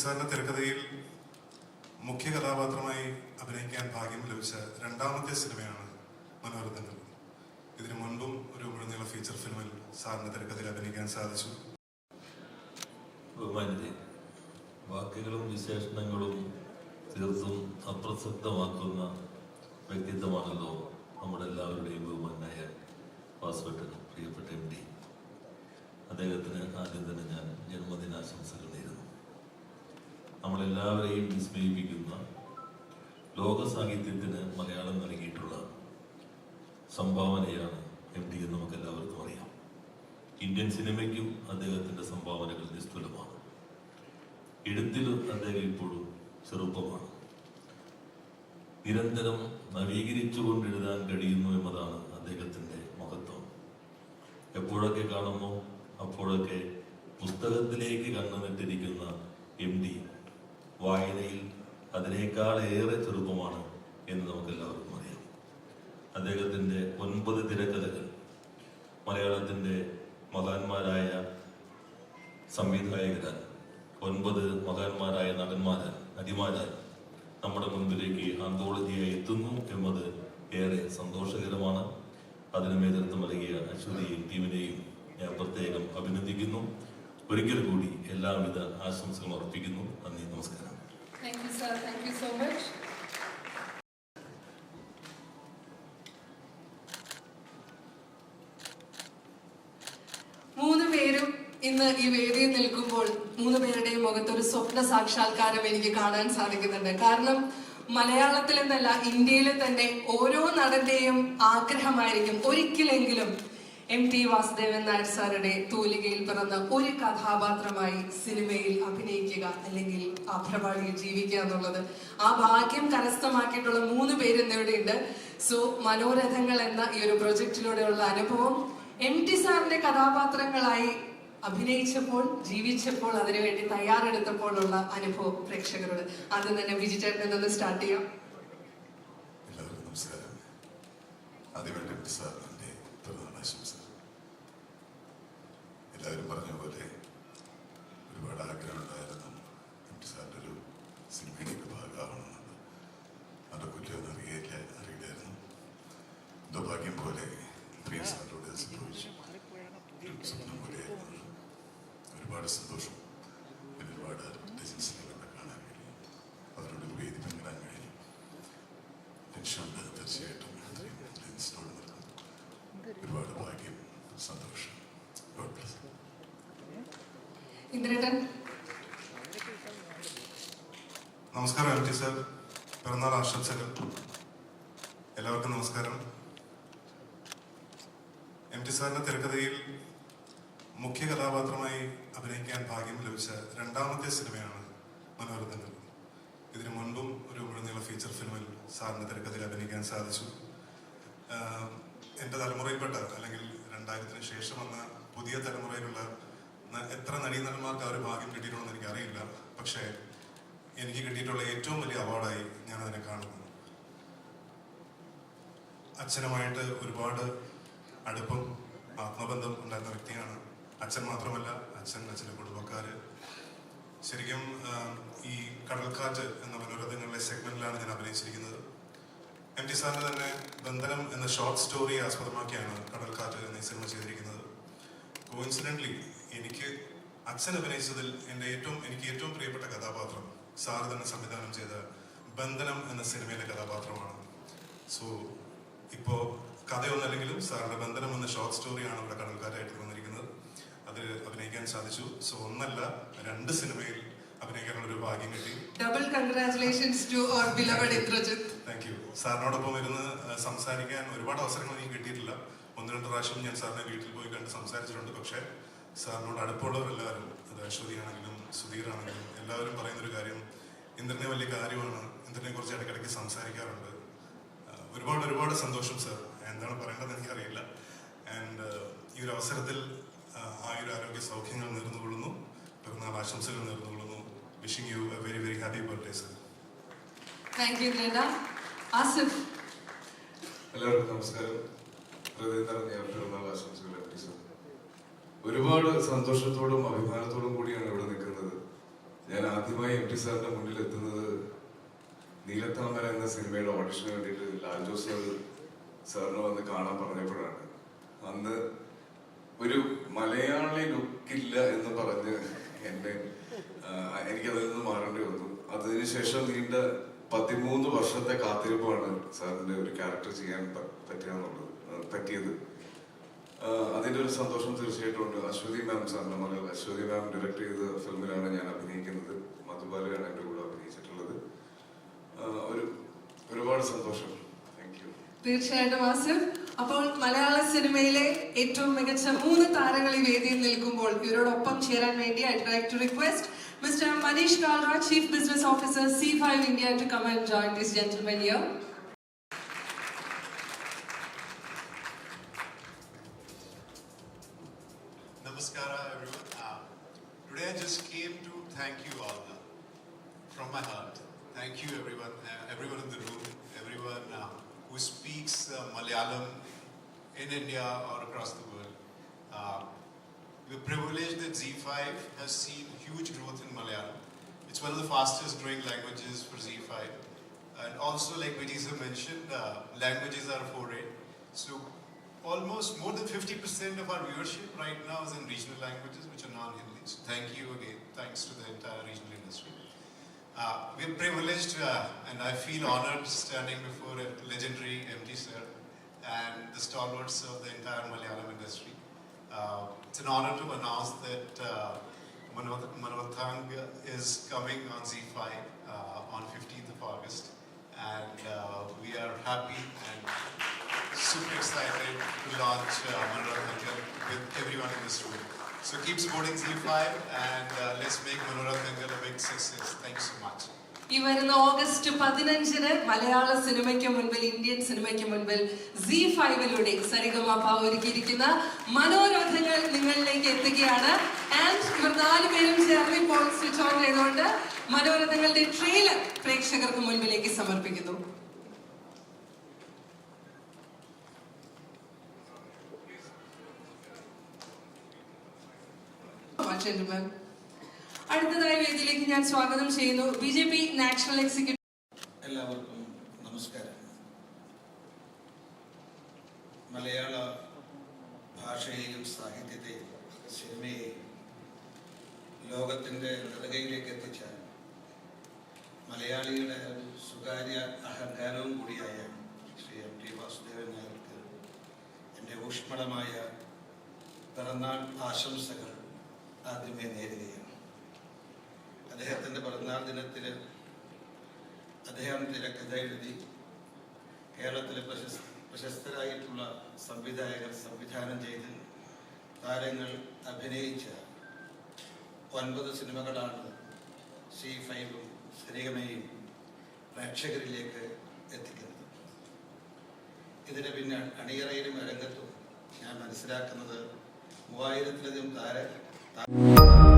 സാറിന്റെ തിരക്കഥയിൽ മുഖ്യ കഥാപാത്രമായി അഭിനയിക്കാൻ ഭാഗ്യം ലഭിച്ച രണ്ടാമത്തെ സിനിമയാണ് മനോരഥങ്ങൾ. ഇതിനു മുൻപും ഒരു മുഴുനീള ഫീച്ചർ ഫിലിമിൽ സാറിന്റെ തിരക്കഥയിൽ അഭിനയിക്കാൻ സാധിച്ചു. വാക്കുകളും വിശേഷണങ്ങളും തീർത്തും അപ്രസക്തമാക്കുന്ന വ്യക്തിത്വമാണല്ലോ നമ്മുടെ എല്ലാവരുടെയും ബഹുമാനായ വാസുവട്ടൻ പ്രിയപ്പെട്ട എം ഡി. അദ്ദേഹത്തിന് ആദ്യം തന്നെ ഞാൻ ജന്മദിനാശംസകൾ നേരുന്നു. നമ്മളെല്ലാവരെയും വിസ്മയിപ്പിക്കുന്ന ലോക സാഹിത്യത്തിന് മലയാളം നൽകിയിട്ടുള്ള സംഭാവനയാണ് എം ഡി എന്ന് നമുക്ക് എല്ലാവർക്കും അറിയാം. ഇന്ത്യൻ സിനിമയ്ക്കും അദ്ദേഹത്തിന്റെ സംഭാവനകൾ നിസ്തുലമാണ്. എഴുത്തിൽ അദ്ദേഹം ഇപ്പോഴും ചെറുപ്പമാണ്. നിരന്തരം നവീകരിച്ചുകൊണ്ട് എഴുതാൻ കഴിയുന്നു എന്നതാണ് അദ്ദേഹത്തിന്റെ മഹത്വം. എപ്പോഴൊക്കെ കാണുമോ അപ്പോഴൊക്കെ പുസ്തകത്തിലേക്ക് കണ്ണുനട്ടിരിക്കുന്ന എം ഡി വായനയിൽ അതിനേക്കാൾ ഏറെ ചെറുപ്പമാണ് എന്ന് നമുക്ക് എല്ലാവർക്കും അറിയാം. അദ്ദേഹത്തിന്റെ ഒൻപത് തിരക്കഥകൾ മലയാളത്തിന്റെ മഹാന്മാരായ സംവിധായകരാൽ ഒൻപത് മഹാന്മാരായ നടന്മാരാൽ നടിമാരാൻ നമ്മുടെ മുൻപിലേക്ക് ആന്തോളജിയായി എത്തുന്നു എന്നത് ഏറെ സന്തോഷകരമാണ്. അതിന് നേതൃത്വം നൽകിയ അശ്വതിയെയും ടീമിനെയും ഞാൻ പ്രത്യേകം അഭിനന്ദിക്കുന്നു. ഒരിക്കൽ കൂടി എല്ലാവിധ ആശംസകളും അർപ്പിക്കുന്നു. നന്ദി നമസ്കാരം. Thank you, sir. Thank you so much. മൂന്ന് പേരും ഇന്ന് ഈ വേദിയിൽ നിൽക്കുമ്പോൾ മൂന്ന് പേരുടെയും മുഖത്ത് ഒരു സ്വപ്ന സാക്ഷാത്കാരം എനിക്ക് കാണാൻ സാധിക്കുന്നുണ്ട് കാരണം മലയാളത്തിൽ ഇന്ത്യയിൽ തന്നെ ഓരോ നടന്റെയും ആഗ്രഹമായിരിക്കും ഒരിക്കലെങ്കിലും എം ടി വാസുദേവൻ നായർ സാറുടെ തൂലികയിൽ പിറന്ന ഒരു കഥാപാത്രമായി സിനിമയിൽ അഭിനയിക്കുക അല്ലെങ്കിൽ അഭ്രപാളിയിൽ ജീവിക്കുക എന്നുള്ളത്. ആ ഭാഗ്യം കരസ്ഥമാക്കിയിട്ടുള്ള മൂന്ന് പേര് ഇന്നിവിടെയുണ്ട് സോ മനോരഥങ്ങൾ എന്ന ഈ ഒരു പ്രൊജക്ടിലൂടെയുള്ള അനുഭവം എം ടി സാറിന്റെ കഥാപാത്രങ്ങളായി അഭിനയിച്ചപ്പോൾ ജീവിച്ചപ്പോൾ അതിനുവേണ്ടി തയ്യാറെടുത്തപ്പോഴുള്ള അനുഭവം പ്രേക്ഷകരോട്. ആദ്യം തന്നെ വിജി ചേട്ടനിൽ നിന്ന് സ്റ്റാർട്ട് ചെയ്യാം. എല്ലാവർക്കും നമസ്കാരം പിറന്നാൾ ആശംസ എല്ലാവരും പറഞ്ഞ പോലെ ഒരുപാട് ആഗ്രഹമുണ്ടായിരുന്നു എം ടി സാറിന്റെ ഒരു സിനിമയുടെ ഒക്കെ ഭാഗമാവണമെന്ന് നടക്കില്ല എന്ന് അറിയില്ല അറിയില്ലായിരുന്നു എന്തോ ഭാഗ്യം പോലെ പ്രിയ സാറിനോട് ഇത് സംഭവിച്ചു. സ്വപ്നം പോലെയായിരുന്നു ഒരുപാട് സന്തോഷം. പിന്നെ ഒരുപാട് ഡിസൈൻസിനെ ഇവിടെ കാണാൻ കഴിയും അവരോട് വേദി പങ്കിടാൻ കഴിയും ടെൻഷനുണ്ട് തീർച്ചയായിട്ടും. അത്രയും ലെൻസിനോട് നിൽക്കുന്നു ഒരുപാട് ഭാഗ്യം സന്തോഷം. ഇന്ദ്രേട്ടൻ. നമസ്കാരം എം ടി സർ. പിറന്നാൾ ആശംസകൾ. എല്ലാവർക്കും നമസ്കാരം. സാറിന്റെ തിരക്കഥയിൽ മുഖ്യ കഥാപാത്രമായി അഭിനയിക്കാൻ ഭാഗ്യം ലഭിച്ച രണ്ടാമത്തെ സിനിമയാണ് മനോരഥങ്ങൾ ഇതിനു മുൻപും ഒരു മുഴുനീള ഫീച്ചർ ഫിലിമിൽ സാറിന്റെ തിരക്കഥയിൽ അഭിനയിക്കാൻ സാധിച്ചു. എന്റെ തലമുറയിൽപ്പെട്ട അല്ലെങ്കിൽ രണ്ടായിരത്തിന് ശേഷം വന്ന പുതിയ തലമുറയിലുള്ള എത്ര നടീനടന്മാർക്ക് ആ ഒരു ഭാഗ്യം കിട്ടിയിട്ടുണ്ടെന്ന് എനിക്കറിയില്ല. പക്ഷേ എനിക്ക് കിട്ടിയിട്ടുള്ള ഏറ്റവും വലിയ അവാർഡായി ഞാൻ അതിനെ കാണുന്നു. അച്ഛനുമായിട്ട് ഒരുപാട് അടുപ്പം ആത്മബന്ധം ഉണ്ടായിരുന്ന വ്യക്തിയാണ്. അച്ഛൻ മാത്രമല്ല അച്ഛൻ അച്ഛന്റെ കുടുംബക്കാര്. ശരിക്കും ഈ കടൽക്കാറ്റ് എന്ന മനോരഥങ്ങളിലെ സെഗ്മെന്റിലാണ് ഞാൻ അഭിനയിച്ചിരിക്കുന്നത്. എം ടി സാറിന് തന്നെ ബന്ധനം എന്ന ഷോർട്ട് സ്റ്റോറി ആസ്പദമാക്കിയാണ് കടൽക്കാറ്റ് എന്ന ഈ സിനിമ ചെയ്തിരിക്കുന്നത്. കോയിൻസിഡന്റ്ലി എനിക്ക് അച്ഛൻ അഭിനയിച്ചതിൽ എന്റെ ഏറ്റവും എനിക്ക് ഏറ്റവും പ്രിയപ്പെട്ട കഥാപാത്രം സാർ തന്നെ സംവിധാനം ചെയ്ത ബന്ധനം എന്ന സിനിമയിലെ കഥാപാത്രമാണ്. സോ ഇപ്പോ കഥയൊന്നല്ലെങ്കിലും സാറിന്റെ ബന്ധനം എന്ന ഷോർട്ട് സ്റ്റോറിയാണ് ഇവിടെ കടൽക്കാരായിട്ട് വന്നിരിക്കുന്നത്. അത് അഭിനയിക്കാൻ സാധിച്ചു. സോ ഒന്നല്ല രണ്ട് സിനിമയിൽ അഭിനയിക്കാനുള്ള ഒരു ഭാഗ്യം കിട്ടി. Double congratulations to our beloved Indrajith thank you സാറിനോടൊപ്പം ഇരുന്ന് സംസാരിക്കാൻ ഒരുപാട് അവസരങ്ങൾ എനിക്ക് കിട്ടിയിട്ടില്ല. ഒന്ന് രണ്ട് പ്രാവശ്യം ഞാൻ സാറിനെ വീട്ടിൽ പോയി കണ്ട് സംസാരിച്ചിട്ടുണ്ട്. പക്ഷേ സാറിനോട് അടുപ്പമുള്ളവരെല്ലാവരും അത് അശ്വതിയാണെങ്കിലും സുധീറാണെങ്കിലും എല്ലാവരും പറയുന്ന ഒരു കാര്യം ഇന്ദ്രനെ വലിയ കാര്യമാണ്. ഇന്ദ്രനെ കുറിച്ച് ഇടയ്ക്കിടയ്ക്ക് സംസാരിക്കാറുണ്ട്. ഒരുപാട് ഒരുപാട് സന്തോഷം സർ. എന്താണ് പറയേണ്ടത് എനിക്കറിയില്ല. ആൻഡ് ഈ ഒരു അവസരത്തിൽ ആ, ഒരു ആരോഗ്യ സൗഖ്യങ്ങൾ നേർന്നുകൊള്ളുന്നു. പിറന്നാൾ ആശംസകൾ നേർന്നുകൊള്ളുന്നു. Wishing you a very very happy birthday sir thank you Asif എല്ലാവർക്കും നമസ്കാരം. ഹൃദയം നിറഞ്ഞ പിറന്നാൾ ആശംസകൾ എപ്പിസോഡ് ഒരുപാട് സന്തോഷത്തോടും അഭിമാനത്തോടും കൂടിയാണ് ഇവിടെ നിൽക്കുന്നത്. ഞാൻ ആദ്യമായി എം ടി സാറിന്റെ മുന്നിൽ എത്തുന്നത് നീലത്താമര എന്ന സിനിമയുടെ ഓഡിഷന് വേണ്ടിയിട്ട് ലാൽ ജോസ് സാർ സാറിനെ വന്ന് കാണാൻ പറഞ്ഞപ്പോഴാണ്. അന്ന് ഒരു മലയാളി ലുക്കില്ല എന്ന് പറഞ്ഞ് എന്നെ എനിക്കതിൽ നിന്ന് മാറേണ്ടി വന്നു. അതിനുശേഷം നീണ്ട പതിമൂന്ന് വർഷത്തെ കാത്തിരിപ്പാണ് സാറിന്റെ ഒരു ക്യാരക്ടർ ചെയ്യാൻ പറ്റിയെന്നുള്ളത് പറ്റിയത്. അതിന്റെ ഒരു സന്തോഷം തീർച്ചയായിട്ടും ഉണ്ട്. അശ്വതി മാം സാറിന്റെ മകൾ അശ്വതി മാം ഡയറക്ട് ചെയ്ത ഫിലിമിലാണ് ഞാൻ അഭിനയിക്കുന്നത്. മധുബാലയാണ് എന്റെ കൂടെ അഭിനയിച്ചിട്ടുള്ളത്. ഒരു ഒരുപാട് സന്തോഷം. തീർച്ചയായിട്ടും ആസിഫ് അപ്പോൾ മലയാള സിനിമയിലെ ഏറ്റവും മികച്ച മൂന്ന് താരങ്ങൾ ഈ വേദിയിൽ നിൽക്കുമ്പോൾ ഇവരോടൊപ്പം ചേരാൻ വേണ്ടി I like to request mister Manish Kalra chief business officer C five India to come and join this gentlemen here Namaskara, everyone. Uh, today I just came to thank you all uh, from my heart. Thank you, everyone, uh, everyone in the room, everyone uh, who speaks uh, Malayalam in India or across the world. Uh, we're privileged that Z5 has seen huge growth in Malayalam. It's one of the fastest growing languages for Z5. And also, like Vidisa mentioned, uh, languages are foray. So almost more than 50% of our viewership right now is in regional languages, which are non-Hindi. So thank you again. Thanks to the entire regional industry. Uh, we're privileged uh, and I feel honored standing before a legendary MT sir and the stalwarts of the entire Malayalam industry. Uh, it's an honor to announce that uh, Manothang is coming on Z5 uh, on 15th of August. And uh, we are happy and super excited to launch uh, Manorathangal with everyone in this room. So keep supporting Z5 and uh, let's make Manorathangal a big success. Thanks so much. ഈ വരുന്ന August പതിനഞ്ചിന് മലയാള സിനിമയ്ക്ക് മുൻപിൽ Indian സിനിമയ്ക്ക് മുൻപിൽ C ഫൈവിലൂടെ സരിഗമാപ്പ ഒരുക്കിയിരിക്കുന്ന മനോരഥങ്ങൾ നിങ്ങളിലേക്ക് എത്തുകയാണ് ആൻഡ് ഇവർ നാല് പേരും ചേർന്ന് ഇപ്പോൾ സ്വിച്ച് ഓൺ ചെയ്തുകൊണ്ട് മനോരഥങ്ങളുടെ ട്രെയിലർ പ്രേക്ഷകർക്ക് മുൻപിലേക്ക് സമർപ്പിക്കുന്നു gentlemen. അടുത്തതായി വേദിയിലേക്ക് ഞാൻ സ്വാഗതം ചെയ്യുന്നു. B J P national executive എല്ലാവർക്കും നമസ്കാരം. മലയാള ഭാഷയെയും സാഹിത്യത്തെയും സിനിമയെയും ലോകത്തിന്റെ നെറുകയിലേക്ക് എത്തിച്ച മലയാളിയുടെ സ്വകാര്യ അഹങ്കാരവും കൂടിയായ ശ്രീ എം ടി വാസുദേവൻ നായർക്ക് എന്റെ ഊഷ്മളമായ പിറന്നാൾ ആശംസകൾ. ആദ്യമേ നേരുകയാണ് അദ്ദേഹത്തിന്റെ പിറന്നാൾ ദിനത്തിൽ അദ്ദേഹം തിരക്കഥ എഴുതി കേരളത്തിലെ പ്രശസ്ത പ്രശസ്തരായിട്ടുള്ള സംവിധായകർ സംവിധാനം ചെയ്ത് താരങ്ങൾ അഭിനയിച്ച ഒൻപത് സിനിമകളാണ് സി ഫൈവും സരികമയും പ്രേക്ഷകരിലേക്ക് എത്തിക്കുന്നത്. ഇതിന് പിന്നെ അണിയറയിലും രംഗത്തും ഞാൻ മനസ്സിലാക്കുന്നത് മൂവായിരത്തിലധികം താര た。